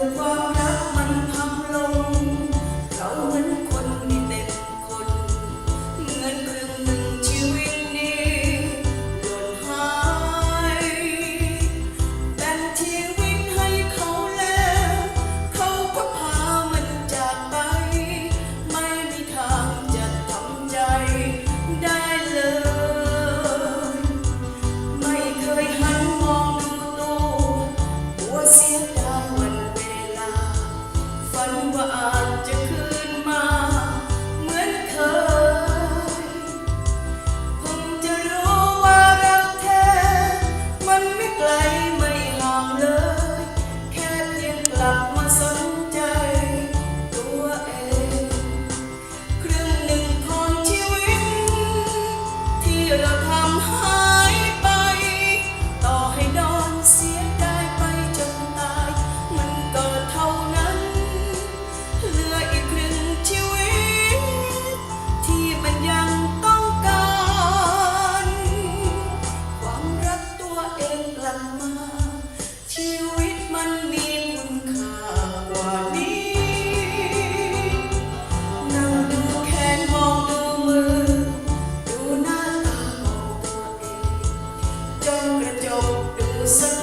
Pourquoi are. ลับมา ชีมันมีคุณค่ากว่านี้ นั่งดูแขนมองดูมือ ดูหน้าตาของตัวเองจนกระจกดูสัก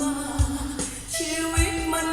มาชีวิตมัน